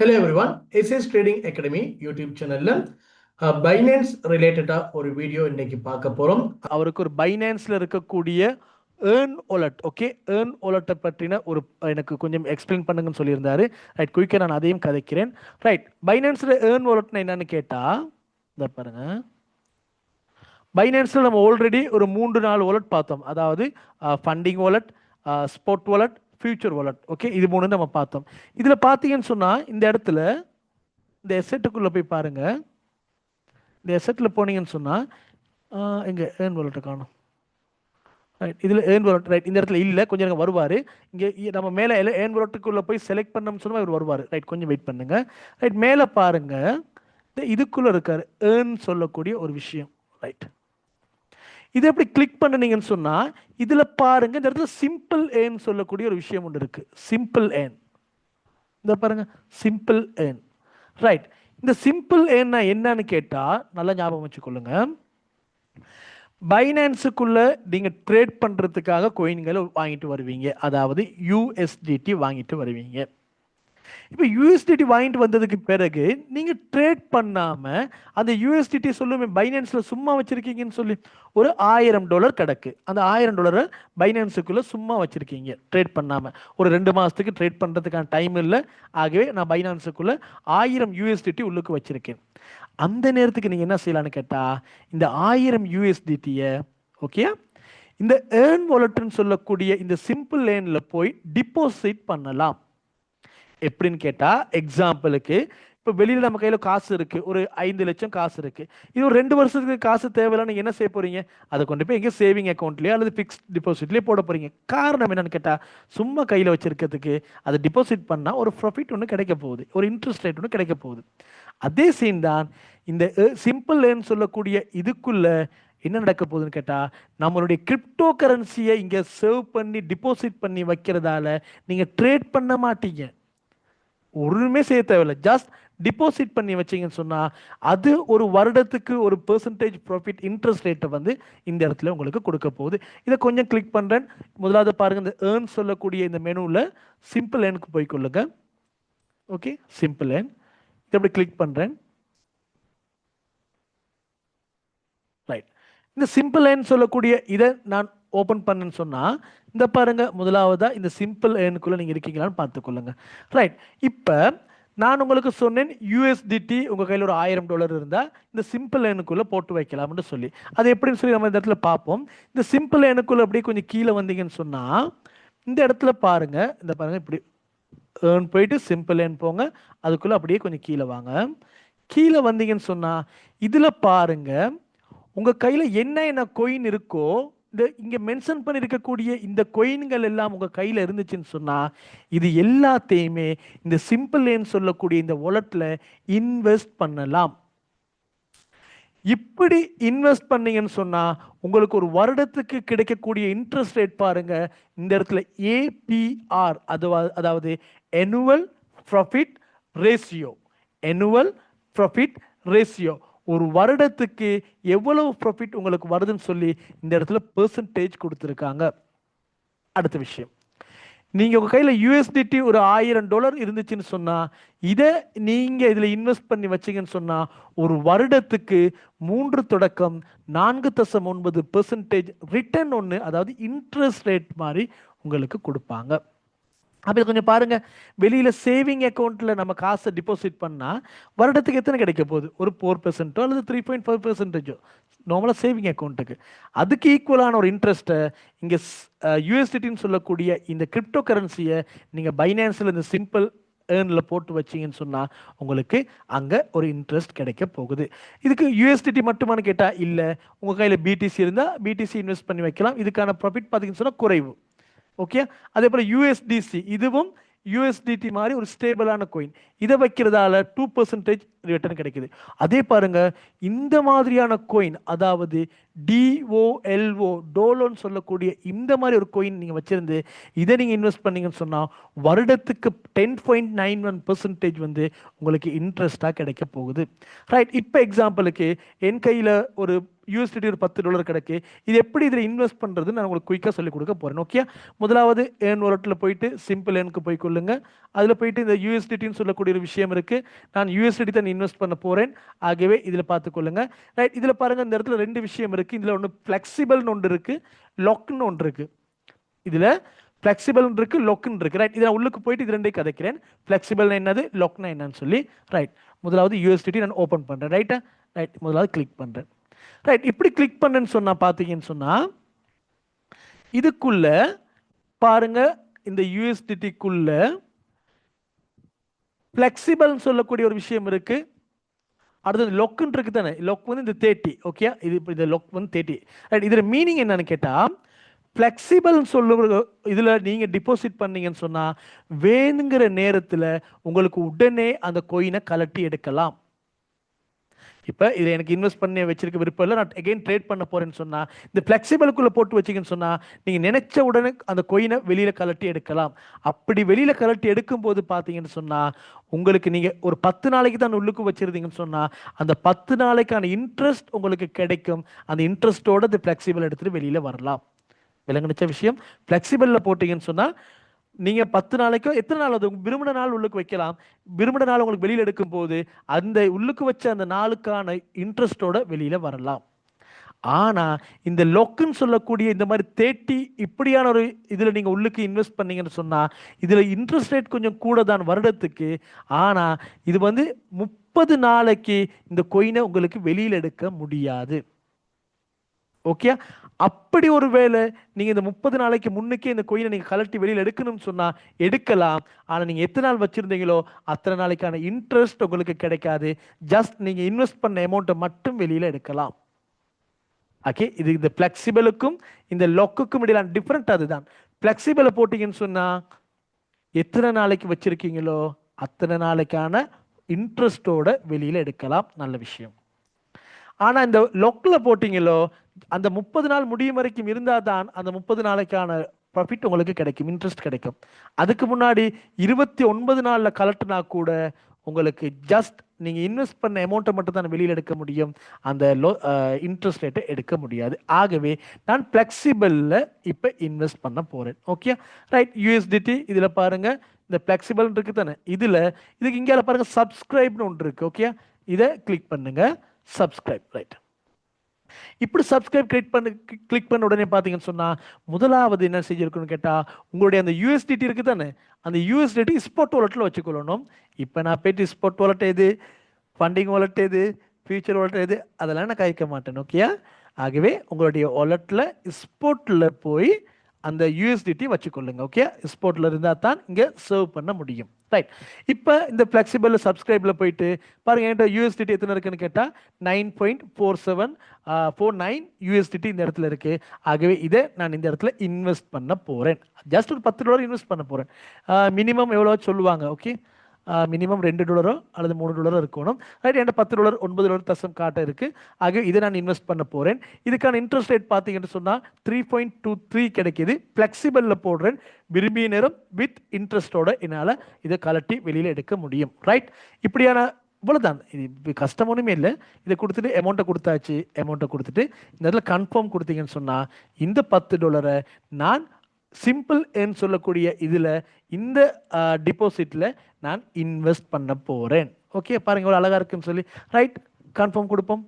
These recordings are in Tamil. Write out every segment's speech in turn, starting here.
Hello everyone SS trading academy YouTube சேனல்ல பைனான்ஸ் ரிலேட்டடா ஒரு வீடியோ இன்னைக்கு பார்க்க போறோம். அவருக்கு ஒரு பைனான்ஸ்ல இருக்கக்கூடிய ஏர்ன் ஒலட் ஓகே ஏர்ன் ஒலட்டை பற்றின ஒரு எனக்கு கொஞ்சம் எக்ஸ்பிளைன் பண்ணுங்கன்னு சொல்லியிருந்தாரு. ரைட் குயிக்காக நான் அதையும் கதைக்கிறேன். ரைட் பைனான்ஸில் ஏர்ன் ஒலட்னா என்னன்னு கேட்டா இந்த பாருங்க. பைனான்ஸில் நம்ம ஆல்ரெடி ஒரு மூன்று நாலு ஒலட் பார்த்தோம். அதாவது funding wallet spot wallet future wallet okay இது மூணு நம்ம பார்த்தோம். இதில் பார்த்தீங்கன்னு சொன்னால் இந்த இடத்துல இந்த எசெட்டுக்குள்ளே போய் பாருங்கள் இந்த எசெட்டில் போனீங்கன்னு சொன்னால் எங்கே ஏர்ன் வாலெட்டை காணும். ரைட் இதில் ஏர்ன் வாலெட் ரைட் இந்த இடத்துல இல்லை கொஞ்சம் நேரம் வருவார். இங்கே நம்ம மேலே ஏர்ன் வாலெட்டுக்குள்ளே போய் செலக்ட் பண்ணோம்னு சொன்னால் இவர் வருவார். ரைட் கொஞ்சம் வெயிட் பண்ணுங்க. ரைட் மேலே பாருங்கள் இந்த இதுக்குள்ளே இருக்கார் ஏர்ன் சொல்லக்கூடிய ஒரு விஷயம். ரைட் இது எப்படி கிளிக் பண்ணுனீங்கன்னு சொன்னால் இதில் பாருங்க இந்த இடத்துல சிம்பிள் ஏன் சொல்லக்கூடிய ஒரு விஷயம் ஒன்று இருக்கு. சிம்பிள் ஏன் இந்த பாருங்க சிம்பிள் ஏன் ரைட் இந்த சிம்பிள் ஏன்னா என்னன்னு கேட்டால் நல்லா ஞாபகம் வச்சுக்கொள்ளுங்க. பைனான்ஸுக்குள்ள நீங்கள் ட்ரேட் பண்ணுறதுக்காக கோயின்களை வாங்கிட்டு வருவீங்க. அதாவது யூஎஸ்டிடி வாங்கிட்டு வருவீங்க. இப்போ யூஎஸ்டிடி வாங்கிட்டு வந்ததுக்கு பிறகு நீங்கள் ட்ரேட் பண்ணாமல் அந்த யூஎஸ்டிடி சொல்லுமே பைனான்ஸில் சும்மா வச்சுருக்கீங்கன்னு சொல்லி ஒரு ஆயிரம் டாலர் கிடக்கு. அந்த ஆயிரம் டாலரை பைனான்ஸுக்குள்ளே சும்மா வச்சுருக்கீங்க ட்ரேட் பண்ணாமல் ஒரு ரெண்டு மாதத்துக்கு ட்ரேட் பண்ணுறதுக்கான டைம் இல்லை. ஆகவே நான் பைனான்ஸுக்குள்ளே ஆயிரம் யூஎஸ்டிடி உள்ளுக்கு வச்சுருக்கேன். அந்த நேரத்துக்கு நீங்கள் என்ன செய்யலான்னு கேட்டால் இந்த ஆயிரம் யூஎஸ்டிடியை ஓகே இந்த ஏர்ன் வாலெட்னு சொல்லக்கூடிய இந்த சிம்பிள் லேனில் போய் டிபாசிட் பண்ணலாம். எப்படின்னு கேட்டால் எக்ஸாம்பிளுக்கு இப்போ வெளியில் நம்ம கையில் காசு இருக்குது ஒரு ஐந்து லட்சம் காசு இருக்குது இது ஒரு ரெண்டு வருஷத்துக்கு காசு தேவையில்லை நீங்கள் என்ன செய்ய போகிறீங்க அதை கொண்டு போய் எங்கே சேவிங் அக்கௌண்ட்லேயோ அல்லது ஃபிக்ஸ்ட் டிபாசிட்லேயே போட போகிறீங்க காரணம் என்னன்னு கேட்டால் சும்மா கையில் வச்சுருக்கிறதுக்கு அதை டிபாசிட் பண்ணால் ஒரு ப்ராஃபிட் ஒன்று கிடைக்க போகுது. ஒரு இன்ட்ரெஸ்ட் ரேட் ஒன்று கிடைக்க போகுது. அதே சீன் தான் இந்த சிம்பிள் லேன்னு சொல்லக்கூடிய இதுக்குள்ள என்ன நடக்க போகுதுன்னு கேட்டால் நம்மளுடைய கிரிப்டோ கரன்சியை இங்கே சேவ் பண்ணி டிபாசிட் பண்ணி வைக்கிறதால நீங்கள் ட்ரேட் பண்ண மாட்டீங்க. ஒன்றுமே செய்ய தேவையில்லை. ஜஸ்ட் டிபாசிட் பண்ணி வச்சிங்கன்னு சொன்னால் அது ஒரு வருடத்துக்கு ஒரு பெர்சன்டேஜ் ப்ராஃபிட் இன்ட்ரெஸ்ட் ரேட்டை வந்து இந்த இடத்துல உங்களுக்கு கொடுக்க போகுது. இதை கொஞ்சம் கிளிக் பண்ணுறேன் முதலாவது பாருங்கள் இந்த ஏர்ன் சொல்லக்கூடிய இந்த மெனுவில் சிம்பிள் ஏனுக்கு போய் கொள்ளுங்க. ஓகே சிம்பிள் ஏன் இதை அப்படி கிளிக் பண்ணுறேன் ரைட் இந்த சிம்பிள் ஏன் சொல்லக்கூடிய இதை நான் ஓப்பன் பண்ணுன்னு சொன்னால் இந்த பாருங்கள் முதலாவதாக இந்த சிம்பிள் ஏனுக்குள்ளே நீங்கள் இருக்கீங்களான்னு பார்த்துக்கொள்ளுங்க. ரைட் இப்போ நான் உங்களுக்கு சொன்னேன் யூஎஸ்டிடி உங்கள் கையில் ஒரு ஆயிரம் டாலர் இருந்தால் இந்த சிம்பிள் எண்ணுக்குள்ளே போட்டு வைக்கலாம்னு சொல்லி. அது எப்படின்னு சொல்லி நம்ம இந்த இடத்துல பார்ப்போம். இந்த சிம்பிள் எண்ணுக்குள்ளே அப்படியே கொஞ்சம் கீழே வந்தீங்கன்னு சொன்னால் இந்த இடத்துல பாருங்கள் இந்த பாருங்கள் இப்படி ஏர்ன் போயிட்டு சிம்பிள் ஏன் போங்க அதுக்குள்ளே அப்படியே கொஞ்சம் கீழே வாங்க. கீழே வந்தீங்கன்னு சொன்னால் இதில் பாருங்க உங்கள் கையில் என்ன என்ன கொயின் இருக்கோ இந்த இங்கே மென்ஷன் பண்ணியிருக்கக்கூடிய இந்த கொயின்கள் எல்லாம் உங்கள் கையில் இருந்துச்சுன்னு சொன்னால் இது எல்லாத்தையுமே இந்த சிம்பிள்லேன்னு சொல்லக்கூடிய இந்த ஒலட்டில் இன்வெஸ்ட் பண்ணலாம். இப்படி இன்வெஸ்ட் பண்ணீங்கன்னு சொன்னால் உங்களுக்கு ஒரு வருடத்துக்கு கிடைக்கக்கூடிய இன்ட்ரெஸ்ட் ரேட் பாருங்க. இந்த இடத்துல ஏபிஆர் அதுவா அதாவது annual profit ratio annual profit ratio ஒரு வருடத்துக்கு எவ்வளவு ப்ராஃபிட் உங்களுக்கு வருதுன்னு சொல்லி இந்த இடத்துல பெர்சன்டேஜ் கொடுத்துருக்காங்க. அடுத்த விஷயம். நீங்கள் உங்கள் கையில் யூஎஸ்டிடி ஒரு ஆயிரம் டாலர் இருந்துச்சுன்னு சொன்னால் இதை நீங்கள் இதில் இன்வெஸ்ட் பண்ணி வச்சிங்கன்னு சொன்னால் ஒரு வருடத்துக்கு மூன்று தொடக்கம் நான்கு தசம் ஒன்பது பெர்சன்டேஜ் ரிட்டர்ன் ஒன்று அதாவது இன்ட்ரெஸ்ட் ரேட் மாதிரி உங்களுக்கு கொடுப்பாங்க. அப்படி கொஞ்சம் பாருங்க. வெளியில சேவிங் அக்கௌண்ட்ல நம்ம காசை டிபாசிட் பண்ணா வருடத்துக்கு எத்தனை கிடைக்க போகுது? ஒரு ஃபோர் பெர்சென்ட்டோ அல்லது த்ரீ பாயிண்ட் ஃபைவ் பெர்சென்டேஜோ நார்மலாக சேவிங் அக்கௌண்ட்டுக்கு அதுக்கு ஈக்குவலான ஒரு இன்ட்ரெஸ்ட்டை இங்கே யூஎஸ்டின்னு சொல்லக்கூடிய இந்த கிரிப்டோ கரன்சியை நீங்கள் பைனான்ஸில் இந்த சிம்பிள் ஏர்னில் போட்டு வச்சிங்கன்னு சொன்னால் உங்களுக்கு அங்கே ஒரு இன்ட்ரெஸ்ட் கிடைக்க போகுது. இதுக்கு யூஎஸ்டிடி மட்டுமானு கேட்டால் இல்லை. உங்கள் கையில் பிடிசி இருந்தால் பிடிசி இன்வெஸ்ட் பண்ணி வைக்கலாம். இதுக்கான ப்ராஃபிட் பார்த்தீங்கன்னு சொன்னால் குறைவு. ஓகே அதே போல் யூஎஸ்டிசி இதுவும் யூஎஸ்டிடி மாதிரி ஒரு ஸ்டேபிளான கோயின் இதை வைக்கிறதால டூ பர்சன்டேஜ் ரிட்டர்ன் கிடைக்குது. அதே பாருங்க இந்த மாதிரியான கோயின் அதாவது டிஓஎல்ஓ டோலோன்னு சொல்லக்கூடிய இந்த மாதிரி ஒரு கோயின் நீங்கள் வச்சிருந்து இதை நீங்கள் இன்வெஸ்ட் பண்ணீங்கன்னு சொன்னால் வருடத்துக்கு ten point nine one percentage வந்து உங்களுக்கு இன்ட்ரெஸ்டாக கிடைக்க போகுது. ரைட் இப்போ எக்ஸாம்பிளுக்கு என் கையில் ஒரு யூஎஸ்டிடி ஒரு பத்து டாலர் கிடக்கு. இது எப்படி இதில் இன்வெஸ்ட் பண்ணுறது நான் உங்களுக்கு குயிக்காக சொல்லிக் கொடுக்க போகிறேன் ஓகே முதலாவது ஏர்ன் வாலெட்டில் போயிட்டு சிம்பிள் ஏர்னுக்கு போய் கொள்ளுங்க. அதில் போயிட்டு இந்த யூஎஸ்டிடின்னு சொல்லக்கூடிய ஒரு விஷயம் இருக்குது நான் யூஎஸ்டி தான் இன்வெஸ்ட் பண்ண போகிறேன் ஆகவே இதில் பார்த்துக்கொள்ளுங்க. ரைட் இதில் பாருங்கள் இந்த இடத்துல ரெண்டு விஷயம் இருக்குது இதில் ஒன்று ஃப்ளெக்சிபிள்னு ஒன்று இருக்குது லொக்னு ஒன்று இருக்குது இதில் ஃப்ளெக்சிபிள்னு இருக்கு லொக்குன்னு இருக்கு. ரைட் இதில் உள்ளுக்கு போயிட்டு இது ரெண்டையும் கதைக்கிறேன். ஃப்ளெக்சிபிள்னா என்னது? லொக்னா என்னன்னு சொல்லி. ரைட் முதலாவது யூஎஸ்டிடி நான் ஓப்பன் பண்ணுறேன் ரைட்டா ரைட் முதலாவது கிளிக் பண்ணுறேன் ரைட் இப்படி கிளிக் பண்ணுன்னு சொன்னா பார்த்தீங்கன்னு சொன்னா இதுக்குள்ள பாருங்க இந்த யூஎஸ்டிடிக்குள்ள ஃப்ளெக்சிபிள்னு சொல்லக்கூடிய ஒரு விஷயம் இருக்கு. அடுத்தது லொக்குன்னு இருக்கு தானே? லொக் வந்து இந்த தேர்ட்டி ஓகே இது இப்போ இந்த லொக் வந்து தேர்ட்டி ரைட் இதில் மீனிங் என்னன்னு கேட்டால் ஃப்ளெக்சிபிள்னு சொல்லுற இதில் நீங்கள் டிபாசிட் பண்ணீங்கன்னு சொன்னால் வேணுங்கிற நேரத்தில் உங்களுக்கு உடனே அந்த கொயினை கலட்டி எடுக்கலாம். இப்போ இதை எனக்கு இன்வெஸ்ட் பண்ணி வச்சிருக்க விருப்பம் இல்லை. நான் அகைன் ட்ரேட் பண்ண போறேன்னு சொன்னா இந்த ஃப்ளெக்சிபிளுக்குள்ள போட்டு வச்சிங்கன்னு சொன்னா நீங்க நினைச்ச உடனே அந்த கொயினை வெளியில கலட்டி எடுக்கலாம். அப்படி வெளியில கலட்டி எடுக்கும் போது சொன்னால் சொன்னா உங்களுக்கு நீங்க ஒரு பத்து நாளைக்கு தான் உள்ளுக்கு வச்சிருந்தீங்கன்னு சொன்னா அந்த பத்து நாளைக்கான இன்ட்ரெஸ்ட் உங்களுக்கு கிடைக்கும். அந்த இன்ட்ரெஸ்டோட இந்த ஃப்ளெக்சிபிள் எடுத்துட்டு வெளியில வரலாம். விளங்குனிச்ச விஷயம்? ஃப்ளெக்சிபிளில் போட்டீங்கன்னு சொன்னால் நீங்க பத்து நாளைக்கோ எத்தனை நாள் அது விரும்பின நாள் உள்ளுக்கு வைக்கலாம். விரும்பின நாள் உங்களுக்கு வெளியில் எடுக்கும் போது அந்த உள்ளுக்கு வச்ச அந்த நாளுக்கான இன்ட்ரெஸ்டோட வெளியில வரலாம். ஆனா இந்த லொக்குன்னு சொல்லக்கூடிய இந்த மாதிரி தேட்டி இப்படியான ஒரு இதுல நீங்க உள்ளுக்கு இன்வெஸ்ட் பண்ணீங்கன்னு சொன்னா இதுல இன்ட்ரெஸ்ட் ரேட் கொஞ்சம் கூட தான் வருடத்துக்கு. ஆனா இது வந்து முப்பது நாளைக்கு இந்த கொயினை உங்களுக்கு வெளியில் எடுக்க முடியாது. ஓகே அப்படி ஒரு வேளை நீங்கள் இந்த முப்பது நாளைக்கு முன்னுக்கே இந்த கோயிலை நீங்கள் கலட்டி வெளியில் எடுக்கணும்னு சொன்னால் எடுக்கலாம். ஆனால் நீங்கள் எத்தனை நாள் வச்சுருந்தீங்களோ அத்தனை நாளைக்கான இன்ட்ரெஸ்ட் உங்களுக்கு கிடைக்காது. ஜஸ்ட் நீங்கள் இன்வெஸ்ட் பண்ண அமௌண்ட்டை மட்டும் வெளியில் எடுக்கலாம். ஓகே இது இந்த ஃப்ளெக்சிபிளுக்கும் இந்த லொக்குக்கும் இடையிலான டிஃப்ரெண்ட் அதுதான். ஃப்ளெக்சிபிளை போட்டிங்கன்னு சொன்னால் எத்தனை நாளைக்கு வச்சுருக்கீங்களோ அத்தனை நாளைக்கான இன்ட்ரெஸ்டோட வெளியில் எடுக்கலாம். நல்ல விஷயம். ஆனால் இந்த லொக்கில் போட்டிங்களோ அந்த முப்பது நாள் முடியும் வரைக்கும் இருந்தால் தான் அந்த முப்பது நாளைக்கான ப்ராஃபிட் உங்களுக்கு கிடைக்கும் இன்ட்ரெஸ்ட் கிடைக்கும். அதுக்கு முன்னாடி இருபத்தி ஒன்பது நாளில் கலட்டுனா கூட உங்களுக்கு ஜஸ்ட் நீங்கள் இன்வெஸ்ட் பண்ண அமௌண்ட்டை மட்டும் தான் வெளியில் எடுக்க முடியும். அந்த லோ இன்ட்ரெஸ்ட் ரேட்டை எடுக்க முடியாது. ஆகவே நான் ஃப்ளெக்சிபிளில் இப்போ இன்வெஸ்ட் பண்ண போகிறேன் ஓகே ரைட் யூஎஸ்டிடி இதில் பாருங்க. இந்த ஃப்ளெக்சிபிள் இருக்கு தானே? இதில் இதுக்கு இங்கே பாருங்கள் சப்ஸ்கிரைப்னு ஒன்று இருக்குது ஓகே இதை கிளிக் பண்ணுங்கள் சப்ஸ்கிரைப் ரைட் இப்படி சப்ஸ்கிரைப் கிரியேட் பண்ண கிளிக் பண்ண உடனே பார்த்தீங்கன்னு சொன்னால் முதலாவது என்ன செஞ்சிருக்குன்னு கேட்டால் உங்களுடைய அந்த யூஎஸ்டிடி இருக்குது தானே? அந்த யூஎஸ்டிடி ஸ்பாட் வாலெட்டில் வச்சுக்கொள்ளணும். இப்போ நான் போயிட்டு ஸ்பாட் வாலெட் எது? ஃபண்டிங் வாலெட் எது? ஃபியூச்சர் வாலெட் எது? அதெல்லாம் நான் கழிக்க மாட்டேன் ஓகேயா ஆகவே உங்களுடைய வாலெட்டில் ஸ்பாட்டில் போய் அந்த யூஎஸ்டிடி வச்சுக்கொள்ளுங்க ஓகே ஸ்போர்ட்டில் இருந்தால் தான் இங்கே சர்வ் பண்ண முடியும். ரைட் இப்போ இந்த ஃப்ளெக்சிபிள் சப்ஸ்கிரைபில் போயிட்டு பாருங்க என்கிட்ட யூஎஸ்டிடி எத்தனை இருக்குன்னு கேட்டால் nine point four seven four nine USDT இந்த இடத்துல இருக்கு. ஆகவே இதை நான் இந்த இடத்துல இன்வெஸ்ட் பண்ண போகிறேன் ஜஸ்ட் ஒரு பத்து டாலர் இன்வெஸ்ட் பண்ண போகிறேன் மினிமம் எவ்வளோ சொல்லுவாங்க ஓகே மினிமம் ரெண்டு டாலரோ அல்லது மூணு டாலரோ இருக்கணும். ரைட் என்கிட்ட பத்து டாலர் ஒன்பது டாலர் தசம் காட்ட இருக்குது ஆகவே இதை நான் இன்வெஸ்ட் பண்ண போகிறேன் இதுக்கான இன்ட்ரெஸ்ட் ரேட் பார்த்தீங்கன்னு சொன்னால் த்ரீ பாயிண்ட் டூ த்ரீ கிடைக்கிது. ஃப்ளெக்சிபிளில் போடுறேன். விரும்பிய நேரம் வித் இன்ட்ரெஸ்டோட என்னால் இதை கலட்டி வெளியில் எடுக்க முடியும். ரைட் இப்படியான இவ்வளோதான் இது கஷ்டம் ஒன்றுமே இல்லை. இதை கொடுத்துட்டு அமௌண்ட்டை கொடுத்தாச்சு அமௌண்ட்டை கொடுத்துட்டு இந்த இடத்துல கன்ஃபார்ம் கொடுத்தீங்கன்னு சொன்னால் இந்த பத்து டாலரை நான் சிம்பிள் ஏன்னு சொல்லக்கூடிய இதில் இந்த டிபாசிட்டில் நான் இன்வெஸ்ட் பண்ண போகிறேன் ஓகே பாருங்கள் இவ்வளோ அழகாக இருக்குன்னு சொல்லி. ரைட் கன்ஃபார்ம் கொடுப்போம்.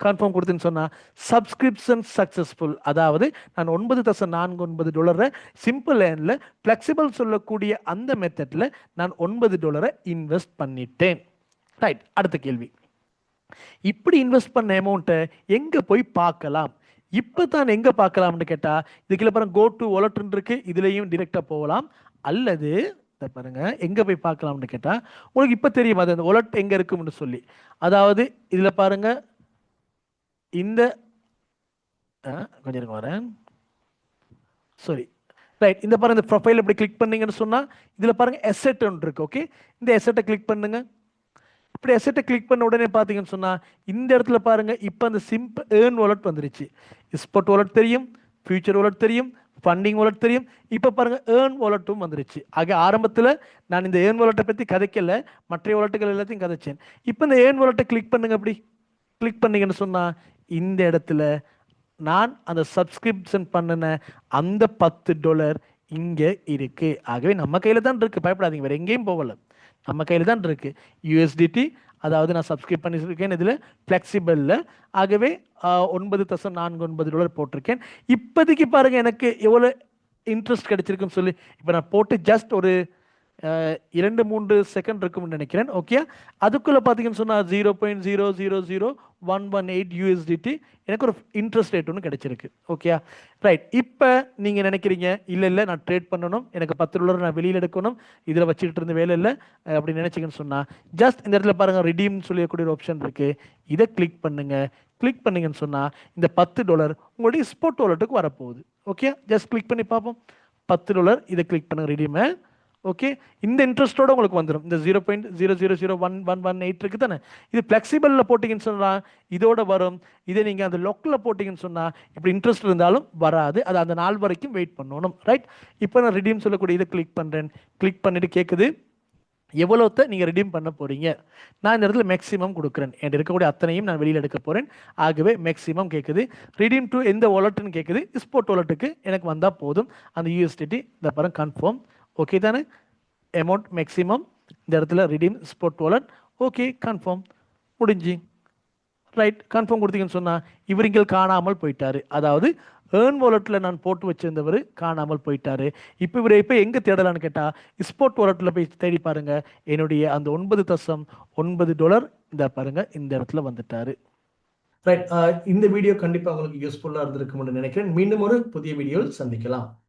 கன்ஃபார்ம் கொடுத்துன்னு சொன்னால் சப்ஸ்கிரிப்ஷன் சக்ஸஸ்ஃபுல் அதாவது நான் ஒன்பது தசம் நான்கு ஒன்பது டாலரை சிம்பிள் லேனில் ஃப்ளெக்சிபிள் சொல்லக்கூடிய அந்த மெத்தடில் நான் ஒன்பது டாலரை இன்வெஸ்ட் பண்ணிட்டேன். ரைட் அடுத்த கேள்வி. இப்படி இன்வெஸ்ட் பண்ண அமௌண்ட்டை எங்கே போய் பார்க்கலாம்? இப்போ தான் எங்கே பார்க்கலாம்னு கேட்டால் இதுக்குள்ள பாருங்க கோ டு ஒலட்னு இருக்கு இதுலேயும் டிரெக்டாக போகலாம். அல்லது இதை பாருங்க எங்கே போய் பார்க்கலாம்னு கேட்டால் உங்களுக்கு இப்போ தெரியும் அது அந்த ஒலட் எங்கே இருக்கும்னு சொல்லி. அதாவது இதில் பாருங்க இந்த ஆ, கொஞ்சம் இருங்க வரேன். சாரி ரைட் இந்த பாருங்க இந்த ப்ரொஃபைல் இப்படி கிளிக் பண்ணீங்கன்னு சொன்னால் இதில் பாருங்க எசெட் ஒன்று இருக்கு ஓகே இந்த எசெட்டை கிளிக் பண்ணுங்க. இப்படி எசெட்டை கிளிக் பண்ண உடனே பார்த்தீங்கன்னு சொன்னால் இந்த இடத்துல பாருங்கள் இப்போ அந்த சிம்பிள் ஏர்ன் வாலெட் வந்துருச்சு. ஸ்பாட் வாலெட் தெரியும் ஃபியூச்சர் வாலெட் தெரியும் ஃபண்டிங் வாலெட் தெரியும். இப்போ பாருங்கள் ஏர்ன் வாலெட்டும் வந்துருச்சு. ஆக ஆரம்பத்தில் நான் இந்த ஏர்ன் வாலெட்டை பற்றி கதைக்கல மற்ற வாலெட்டுகள் எல்லாத்தையும் கதைச்சேன். இப்போ இந்த ஏர்ன் வாலெட்டை கிளிக் பண்ணுங்க அப்படி. கிளிக் பண்ணீங்கன்னு சொன்னால் இந்த இடத்துல நான் அந்த சப்ஸ்கிரிப்ஷன் பண்ணின அந்த பத்து டாலர் இங்கே இருக்குது ஆகவே நம்ம கையில் தான் இருக்குது பயப்படாதீங்க வேறு எங்கேயும் போகலை. நம்ம கையில் தான் இருக்குது யூஎஸ்டிடி அதாவது நான் சப்ஸ்கிரைப் பண்ணியிருக்கேன். இதில் ஃப்ளெக்சிபிளில் ஆகவே ஒன்பது தசம் நான்கு ஒன்பது டாலர் போட்டிருக்கேன். இப்போதைக்கு பாருங்கள் எனக்கு எவ்வளோ இன்ட்ரெஸ்ட் கிடைச்சிருக்குன்னு சொல்லி இப்போ நான் போட்டு ஜஸ்ட் ஒரு இரண்டு மூன்று செகண்ட் இருக்கும்னு நினைக்கிறேன். ஓகே அதுக்குள்ளே பார்த்தீங்கன்னு சொன்னால் zero point zero zero zero one one eight USDT எனக்கு ஒரு இன்ட்ரெஸ்ட் ரேட் ஒன்று கிடைச்சிருக்கு. ஓகே ரைட் இப்போ நீங்கள் நினைக்கிறீங்க இல்லை இல்லை நான் ட்ரேட் பண்ணணும். எனக்கு பத்து டாலர் நான் வெளியில் எடுக்கணும். இதில் வச்சுக்கிட்டு இருந்த வேலை இல்லை. அப்படி நினைச்சீங்கன்னு சொன்னால் ஜஸ்ட் இந்த இடத்துல பாருங்கள் ரிடீம்னு சொல்லக்கூடிய ஒரு ஆப்ஷன் இருக்குது இதை கிளிக் பண்ணுங்கள் கிளிக் பண்ணிங்கன்னு சொன்னால் இந்த பத்து டாலர் உங்களுடைய ஸ்போர்ட் வாலெட்டுக்கு வரப்போகுது. ஓகே ஜஸ்ட் கிளிக் பண்ணி பார்ப்போம். பத்து டாலர் இதை கிளிக் பண்ணுங்க ரிடீமை ஓகே இந்த இன்ட்ரெஸ்ட்டோட உங்களுக்கு வந்துடும் இந்த zero point zero zero zero one one one eight இருக்குது தானே? இது ஃப்ளெக்சிபிளில் போட்டிங்கன்னு சொன்னால் இதோட வரும். இதே நீங்கள் அந்த லொக்கில் போட்டிங்கன்னு சொன்னால் இப்படி இன்ட்ரெஸ்ட் இருந்தாலும் வராது. அது அந்த நாள் வரைக்கும் வெயிட் பண்ணணும். ரைட் இப்போ நான் ரிடீம் சொல்லக்கூடிய இதை கிளிக் பண்ணுறேன் கிளிக் பண்ணிட்டு கேட்குது எவ்வளோத்த நீங்கள் ரிடீம் பண்ண போகிறீங்க நான் இந்த இடத்துல மேக்ஸிமம் கொடுக்குறேன். என் இருக்கக்கூடிய அத்தனையும் நான் வெளியில் எடுக்க போகிறேன் ஆகவே மேக்ஸிமம் கேட்குது ரிடீம் டு எந்த வாலெட்னு கேட்குது ஸ்போர்ட் வாலெட்டுக்கு எனக்கு வந்தால் போதும். அந்த யூஎஸ்டிடி இந்த படம் கன்ஃபார்ம் ஓகே தானே அமௌண்ட் மேக்ஸிமம் இந்த இடத்துல redeem spot wallet okay confirm முடிஞ்சு. ரைட் கன்ஃபார்ம் கொடுத்தீங்கன்னு சொன்னால் இவரிங்கள் காணாமல் போயிட்டாரு. அதாவது ஏர்ன் வாலெட்டில் நான் போட்டு வச்சிருந்தவர் காணாமல் போயிட்டார். இப்போ இவரை இப்போ எங்கே தேடலான்னு கேட்டால் ஸ்போர்ட் வாலெட்டில் போய் தேடி பாருங்கள் என்னுடைய அந்த ஒன்பது தசம் ஒன்பது டாலர் இந்த பாருங்கள் இந்த இடத்துல வந்துட்டார். ரைட் இந்த வீடியோ கண்டிப்பாக உங்களுக்கு யூஸ்ஃபுல்லாக இருந்திருக்கும்னு நினைக்கிறேன். மீண்டும் ஒரு புதிய வீடியோவில் சந்திக்கலாம்.